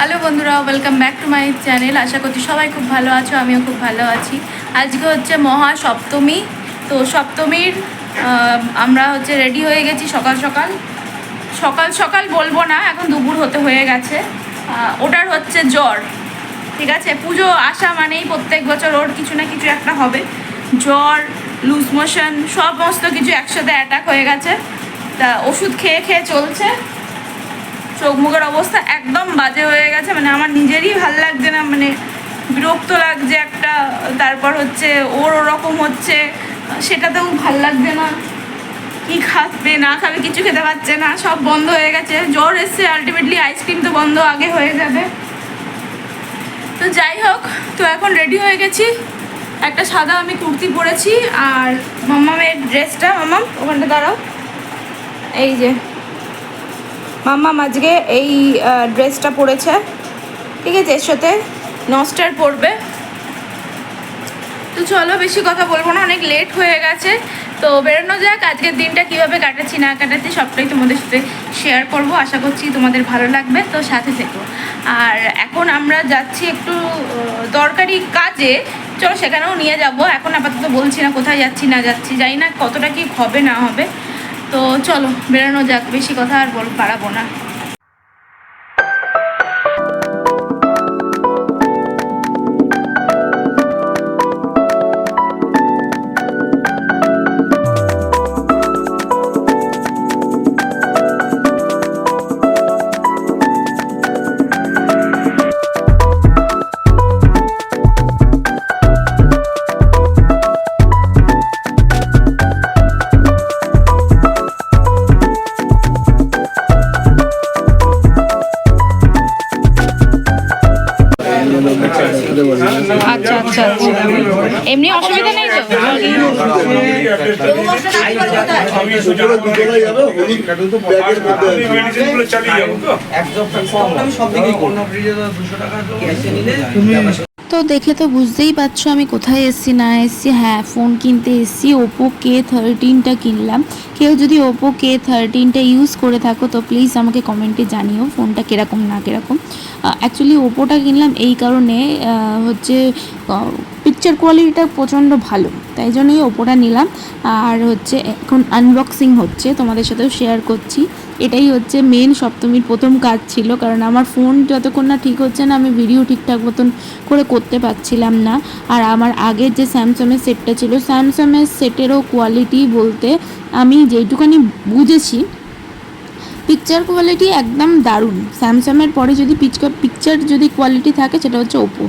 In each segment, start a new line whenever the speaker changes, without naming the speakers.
Hello বন্ধুরা welcome back to my channel আশা করছি সবাই খুব ভালো আছো, আমিও খুব ভালো আছি। আজকে হচ্ছে মহা সপ্তমী তো সপ্তমীর আমরা হচ্ছে রেডি হয়ে গেছি সকাল সকাল। সকাল সকাল বলব না, এখন দুপুর হতে হয়ে গেছে। ওটার হচ্ছে জ্বর, ঠিক আছে? পুজো আসা মানেই প্রত্যেক বছর ওর কিছু না কিছু একটা হবে। জ্বর লুজ মোশন সমস্ত কিছু একসাথে অ্যাটাক হয়ে গেছে। তা ওষুধ খেয়ে খেয়ে চলছে। চোখ মুখের অবস্থা একদম বাজে হয়ে গেছে। মানে আমার নিজেরই ভালো লাগছে না মানে বিরক্ত লাগছে একটা, তারপর হচ্ছে ওর ওরকম হচ্ছে, সেটাতেও ভালো লাগছে না। কি খাবে, না খাবে, কিছু খেতে পারছে না, সব বন্ধ হয়ে গেছে। জ্বর এসছে আলটিমেটলি আইসক্রিম তো বন্ধ আগে হয়ে যাবে। তো যাই হোক, তো এখন রেডি হয়ে গেছি। একটা সাদা আমি কুর্তি পরেছি, আর মাম্মামের ড্রেসটা মাম্মাম, ওখানটা দাঁড়াও। এই যে মাম্মা আজকে এই ড্রেসটা পরেছে। ঠিক আছে, এর সাথে নস্টার পরবে। তো চলো, বেশি কথা বলব না, অনেক লেট হয়ে গেছে। তো বেরোনো যাক, আজকের দিনটা কীভাবে কাটাচ্ছি না কাটাচ্ছি, সবটাই তোমাদের সাথে শেয়ার করব। আশা করছি তোমাদের ভালো লাগবে, তো সাথে থেকো। আর এখন আমরা যাচ্ছি একটু দরকারি কাজে। চলো, সেখানেও নিয়ে যাব। এখন আপাতত বলছি না কোথায় যাচ্ছি, না যাচ্ছি, জানি না কতটা কি হবে, না হবে। তো চলো বেরোনো যাক বেশি কথা আর বল পারাবো না। আচ্ছা আচ্ছা। এমনি অসুবিধা নেই তো?
তো
দেখে তো বুঝতেই পারছ আমি কোথায় এসছি, না এসছি। হ্যাঁ ফোন কিনতে এসছি ওপো কে থার্টিনটা কিনলাম। কেউ যদি ওপো কে থার্টিনটা ইউজ করে থাকো, তো প্লিজ আমাকে কমেন্টে জানিও ফোনটা কীরকম, না কীরকম। অ্যাকচুয়ালি ওপোটা কিনলাম এই কারণে হচ্ছে পিকচার কোয়ালিটিটা প্রচণ্ড ভালো, তাই জন্যই ওপোটা নিলাম। আর হচ্ছে, এখন আনবক্সিং হচ্ছে, তোমাদের সাথেও শেয়ার করছি। এটাই হচ্ছে মেন সপ্তমীর প্রথম কাজ ছিল। কারণ আমার ফোন যতক্ষণ না ঠিক হচ্ছে না, আমি ভিডিও ঠিকঠাক মতন করে করতে পারছিলাম না। আর আমার আগের যে স্যামসাংয়ের সেটটা ছিল স্যামসাংয়ের সেটেরও কোয়ালিটি বলতে আমি যেইটুখানি বুঝেছি পিকচার কোয়ালিটি একদম দারুণ। স্যামসাংয়ের পরে যদি পিকচার পিকচার যদি কোয়ালিটি থাকে, সেটা হচ্ছে ওপো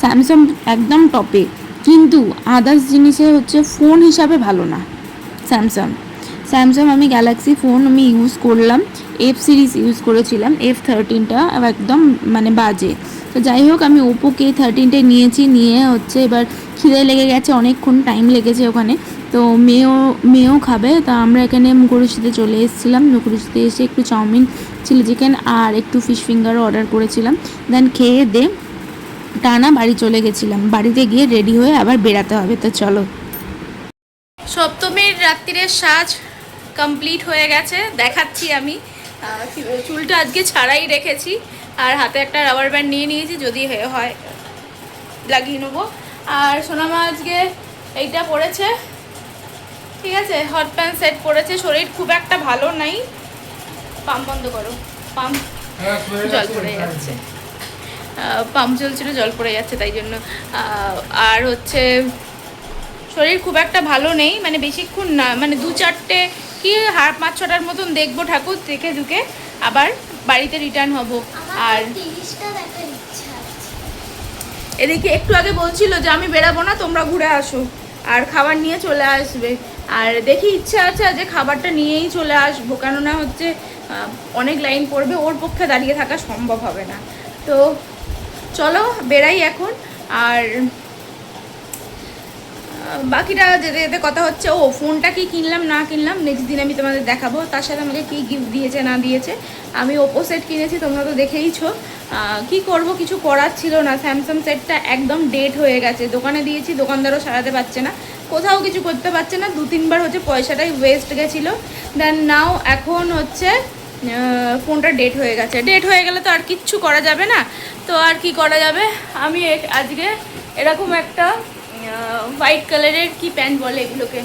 স্যামসাং একদম টপে কিন্তু আদার্স জিনিসে হচ্ছে ফোন হিসাবে ভালো না স্যামসাং স্যামসাং আমি গ্যালাক্সি ফোন আমি ইউজ করলাম এফ সিরিজ ইউজ করেছিলাম এফ থার্টিনটা একদম মানে বাজে। তো যাই হোক, আমি ওপো কে থার্টিনটাই নিয়েছি, নিয়ে হচ্ছে এবার খিদে লেগে গেছে, অনেকক্ষণ টাইম লেগেছে ওখানে। তো মেয়েও মেয়েও খাবে, তা আমরা এখানে মুখরুশিতে চলে এসেছিলাম মুখরুশিতে এসে একটু চাউমিন চিলি চিকেন আর একটু ফিশ ফিঙ্গারও অর্ডার করেছিলাম। দেন খেয়ে দে, টানা বাড়ি চলে গেছিলাম। বাড়িতে গিয়ে রেডি হয়ে আবার বেরাতে হবে, তো চলো।
সপ্তমীর রাত্রিরের সাজ কমপ্লিট হয়ে গেছে দেখাচ্ছি আমি। চুলটা আজকে ছাড়াই রেখেছি আর হাতে একটা রাবার ব্যান্ড নিয়ে নিয়েছি যদি হয় লাগিয়ে নেব। আর সোনামা আজকে এইটা পরেছে ঠিক আছে হট প্যান্ট সেট পরেছে শরীর খুব একটা ভালো নাই। পাম্প বন্ধ করো পাম্প জল পড়ে যাচ্ছে। পাম্প চলছিল জল পড়ে যাচ্ছে তাই জন্য আর হচ্ছে শরীর খুব একটা ভালো নেই মানে বেশিক্ষণ না মানে দু চারটে কি হাট পাঁচ ছটার মতন দেখব ঠাকুর দেখে দুকে আবার বাড়িতে রিটার্ন হব। আর এদিকে একটু আগে বলছিল যে আমি বেরাবো না তোমরা ঘুরে আসো। আর খাবার নিয়ে চলে আসবে। আর দেখি ইচ্ছা আছে যে খাবারটা নিয়েই চলে আসব কেননা হচ্ছে অনেক লাইন পড়বে ওর পক্ষে দাঁড়িয়ে থাকা সম্ভব হবে না। তো চলো বেরাই এখন। আর বাকিটা যেতে যেতে কথা হচ্ছে, ও ফোনটা কি কিনলাম, না কিনলাম নেক্সট দিন আমি তোমাদের দেখাবো। তার সাথে আমাকে কি গিফট দিয়েছে, না দিয়েছে, আমি ওপো সেট কিনেছি, তোমরা তো দেখেইছো। কি করব, কিছু করার ছিল না। স্যামসাং সেটটা একদম ডেট হয়ে গেছে। দোকানে দিয়েছি, দোকানদারও সারাতে পারছে না। কোথাও কিছু করতে পারছে না। দু তিনবার হচ্ছে পয়সাটাই ওয়েস্ট গেছিল। দেন নাও এখন হচ্ছে ফোনটা ডেট হয়ে গেছে। ডেট হয়ে গেলে তো আর কিচ্ছু করা যাবে না। তো আর কি করা যাবে? আমি আজকে এরকম একটা হোয়াইট কালারের কি প্যান্ট বলে এগুলোকে?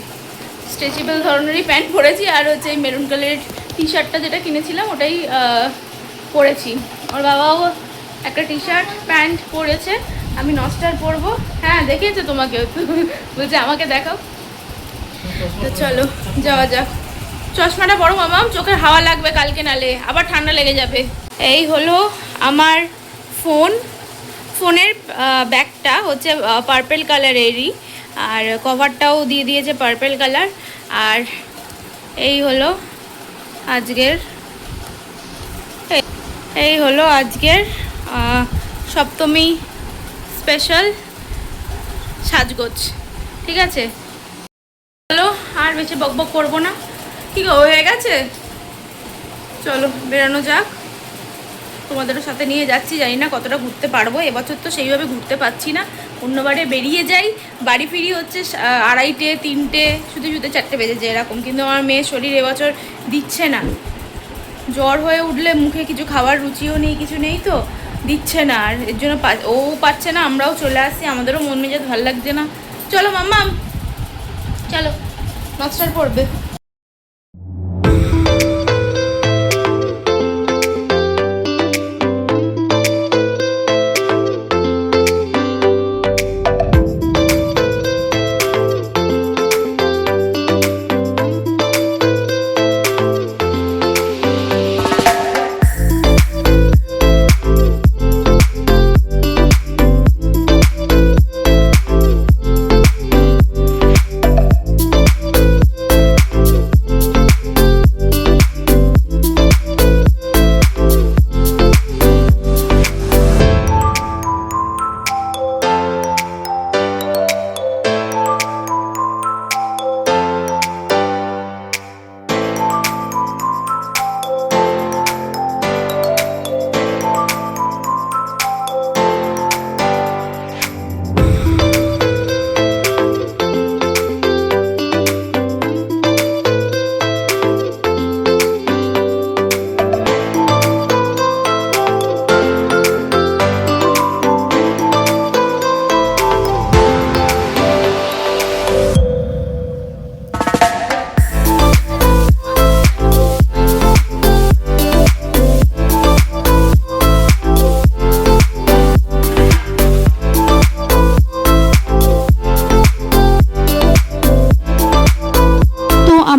স্ট্রেচেবল ধরনেরই প্যান্ট পরেছি আর হচ্ছে মেরুন কালারের টি শার্টটা যেটা কিনেছিলাম ওটাই পরেছি। ওর বাবাও একটা টি শার্ট প্যান্ট পরেছে, আমি নস্টার পরবো। হ্যাঁ দেখেছ তোমাকে বলছে, আমাকে দেখাও। তো চলো, যাওয়া যাক। চশমাটা বড় মামাম চোখের হাওয়া লাগবে কালকে নালে, আবার ঠান্ডা লেগে যাবে। এই হলো আমার ফোন ফোনের ব্যাগটা হচ্ছে পার্পেল কালারেরই আর কভারটাও দিয়ে দিয়েছে পার্পেল কালার আর এই হলো আজকের, এই- হলো আজকের সপ্তমী স্পেশাল সাজগোজ। ঠিক আছে? চলো, আর বেশি বকবক করব না। ঠিক হয়ে গেছে? চলো, বেরানো যাক। তোমাদেরও সাথে নিয়ে যাচ্ছি, জানি না কতটা ঘুরতে পারব। এবছর তো সেইভাবে ঘুরতে পারছি না। অন্যবারে বেরিয়ে যাই। বাড়ি ফিরি হচ্ছে আড়াইটে, তিনটে, শুধু শুধু চারটে বেজে যায় এরকম। কিন্তু আমার মেয়ের শরীর এবছর দিচ্ছে না। জ্বর হয়ে উঠলে মুখে কিছু খাবার রুচিও নেই, কিছু নেই তো, দিচ্ছে না। আর এর জন্য ও পাচ্ছে না, আমরাও চলে আসছি। আমাদেরও মন মেজাজ ভালো লাগছে না। চলো, মাম্মাম। চলো, নকশার পড়বে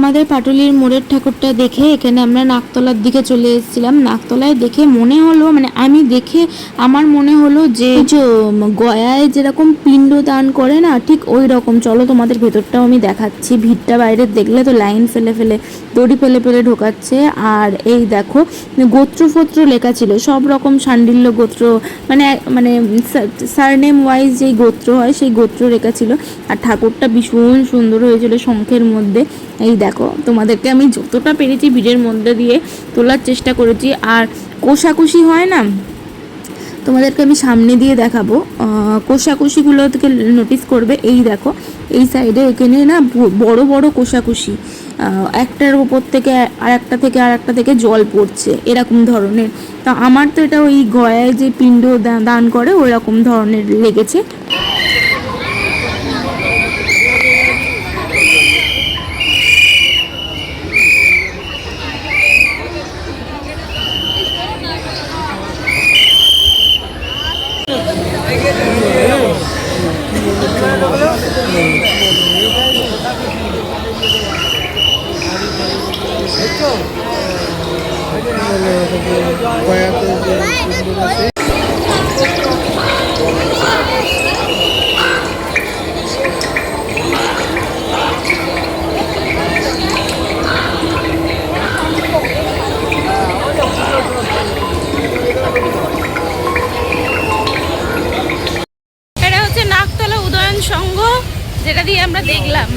আমাদের পাটুলির মোড়ের ঠাকুরটা দেখে এখানে আমরা নাকতলার দিকে চলে এসেছিলাম। নাকতলায় দেখে মনে হলো মানে আমি দেখে আমার মনে হলো যে গয়ায় যেরকম পিণ্ড দান করে না, ঠিক ওই রকম। চলো তোমাদের ভেতরটাও আমি দেখাচ্ছি। ভিড়টা বাইরে দেখলে তো লাইন ফেলে ফেলে দড়ি ফেলে ফেলে ঢোকাচ্ছে। আর এই দেখো গোত্র ফোত্র লেখা ছিল সব রকম সান্ডিল্য গোত্র মানে মানে সারনেম ওয়াইজ যেই গোত্র হয় সেই গোত্র লেখা ছিল। আর ঠাকুরটা ভীষণ সুন্দর হয়েছিল শঙ্খের মধ্যে। এই দেখো তোমাদেরকে আমি যতটা পেরেছি ভিড়ের মধ্যে দিয়ে তোলার চেষ্টা করেছি। আর কোষাকুষি হয় না? তোমাদেরকে আমি সামনে দিয়ে দেখাবো। আহ, কোষাকুষিগুলো থেকে নোটিস করবে এই দেখো এই সাইডে এখানে না বড় বড় কোষাকুষি। একটার উপর থেকে আর একটা থেকে আর একটা থেকে জল পড়ছে, এরকম ধরনের। তা আমার তো এটা ওই গয়ায় যে পিণ্ড দান করে ওই রকম ধরনের লেগেছে।
এটা হচ্ছে নাকতলা উদয়ন সংঘ, যেটা দিয়ে আমরা দেখলাম।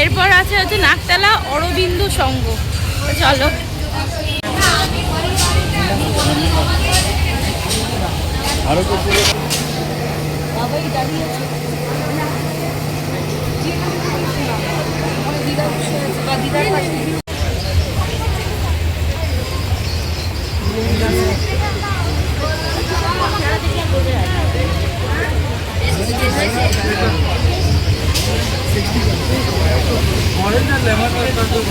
এরপর আছে হচ্ছে নাকতলা অরবিন্দু সংঘ। তো চলো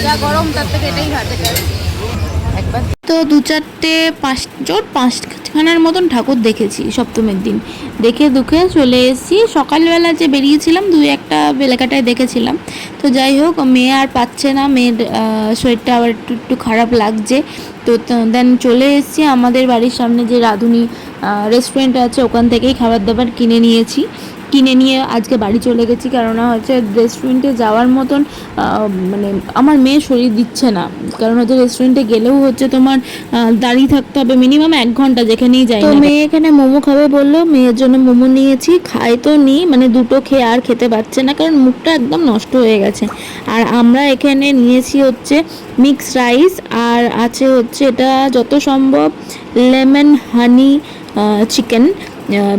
যা গরম তার থেকে এটাই ভাতে একবার।
তো দু চারটে পাঁচ জোট পাঁচখানার মতন ঠাকুর দেখেছি সপ্তমীর দিন। দেখে দুঃখে চলে এসেছি। সকালবেলা যে বেরিয়েছিলাম, দুই একটা এলাকাটায় দেখেছিলাম। তো যাই হোক, মেয়ে আর পাচ্ছে না। মেয়ের শরীরটা আবার একটু একটু খারাপ লাগছে। তো দেন চলে এসেছি। আমাদের বাড়ির সামনে যে রাঁধুনি রেস্টুরেন্ট আছে, ওখান থেকেই খাবার দাবার কিনে নিয়েছি। কিনে নিয়ে আজকে বাড়ি চলে গেছি। কেননা হচ্ছে রেস্টুরেন্টে যাওয়ার মতন মানে আমার মেয়ে শরীর দিচ্ছে না। কারণ হচ্ছে রেস্টুরেন্টে গেলেও হচ্ছে তোমার দাঁড়িয়ে থাকতে হবে মিনিমাম এক ঘণ্টা যেখানেই যাই তো মেয়ে এখানে মোমো খাবে বলল মেয়ের জন্য মোমো নিয়েছি খাই তো নি মানে দুটো খেয়ে আর খেতে পারছে না কারণ মুখটা একদম নষ্ট হয়ে গেছে। আর আমরা এখানে নিয়েছি হচ্ছে মিক্স রাইস আর আছে হচ্ছে এটা যত সম্ভব লেমন হানি চিকেন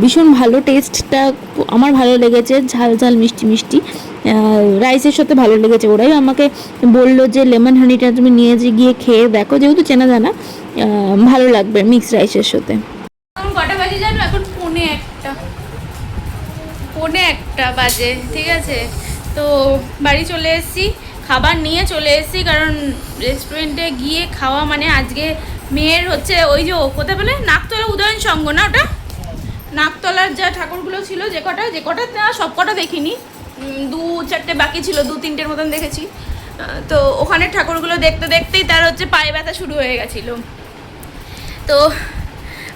ভীষণ ভালো টেস্টটা আমার ভালো লেগেছে, ঝাল ঝাল, মিষ্টি মিষ্টি। রাইসের সাথে ভালো লেগেছে। ওরাই আমাকে বলল যে লেমন হানিটা তুমি নিয়ে যে গিয়ে খেয়ে দেখো, যেহেতু চেনা জানা ভালো লাগবে মিক্স রাইসের সাথে।
কটা বাজে জানো? এখন পৌনে একটা। একটা বাজে, ঠিক আছে? তো বাড়ি চলে এসেছি, খাবার নিয়ে চলে এসেছি, কারণ রেস্টুরেন্টে গিয়ে খাওয়া মানে আজকে মেয়ের হচ্ছে, ওই যে কোথায় বলে? নাকতলা উদয়ন সঙ্গ না ওটা? নাকতলার যা ঠাকুরগুলো ছিল যে কটা যে কটা না সব কটা দেখিনি। দু চারটে বাকি ছিল, দু তিনটের মতন দেখেছি। তো ওখানে ঠাকুরগুলো দেখতে দেখতেই তার হচ্ছে পায়ে ব্যথা শুরু হয়ে গেছিল। তো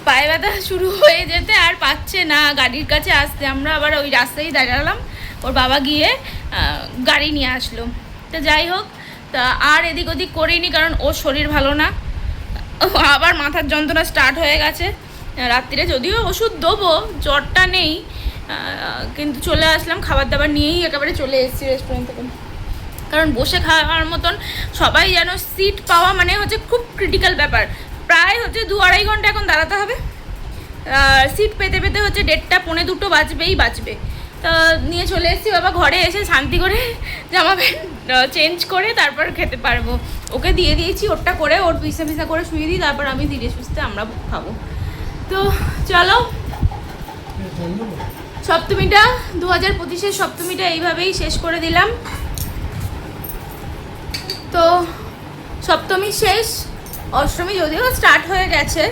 পায়ে ব্যথা শুরু হয়ে যেতে আর পাচ্ছে না। গাড়ির কাছে আসতে আমরা আবার ওই রাস্তায় দাঁড়ালাম। ওর বাবা গিয়ে গাড়ি নিয়ে আসলো। তো যাই হোক, তা আর এদিক ওদিক করিনি কারণ ওর শরীর ভালো না। আবার মাথার যন্ত্রণা স্টার্ট হয়ে গেছে। রাত্রিরে যদিও ওষুধ দেবো, জ্বরটা নেই কিন্তু চলে আসলাম খাবার দাবার নিয়েই একেবারে চলে এসেছি রেস্টুরেন্ট থেকে। কারণ বসে খাওয়ার মতন সবাই যেন সিট পাওয়া মানে হচ্ছে খুব ক্রিটিক্যাল ব্যাপার। প্রায় হচ্ছে দু আড়াই ঘণ্টা এখন দাঁড়াতে হবে। সিট পেতে পেতে হচ্ছে দেড়টা, পৌনে দুটো বাজবেই বাজবে। তা নিয়ে চলে এসেছি বাবা, ঘরে এসে শান্তি করে জামা প্যান্ট চেঞ্জ করে তারপর খেতে পারব। ওকে দিয়ে দিয়েছি, ওরটা করে, ওর পিসা পিসা করে শুয়ে দিই, তারপর আমি ধীরে সুস্থে আমরা খাব। তো চলো। সপ্তমীটা দু হাজার পঁচিশের সপ্তমীটা এইভাবেই শেষ করে দিলাম। তো সপ্তমী শেষ, অষ্টমী যদিও স্টার্ট হয়ে গেছে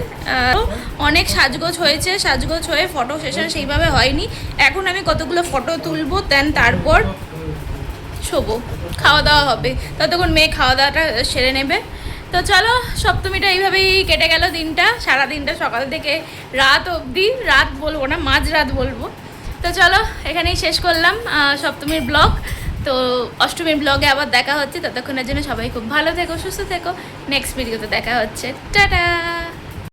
অনেক সাজগোজ হয়েছে, সাজগোজ হয়ে ফটো সেশন সেইভাবে হয়নি। এখন আমি কতগুলো ফটো তুলবো দেন তারপর শোবো, খাওয়া দাওয়া হবে। ততক্ষণ মেয়ে খাওয়া দাওয়াটা সেরে নেবে। তো চলো, সপ্তমীটা এইভাবেই কেটে গেল দিনটা। সারা দিনটা সকাল থেকে রাত অবধি, রাত বলব না মাঝ রাত বলব। তো চলো, এখানেই শেষ করলাম সপ্তমীর ব্লগ। তো অষ্টমীর ব্লগে আবার দেখা হচ্ছে, ততক্ষণের জন্য সবাই খুব ভালো থেকো, সুস্থ থেকো। নেক্সট ভিডিওতে দেখা হচ্ছে। টাটা!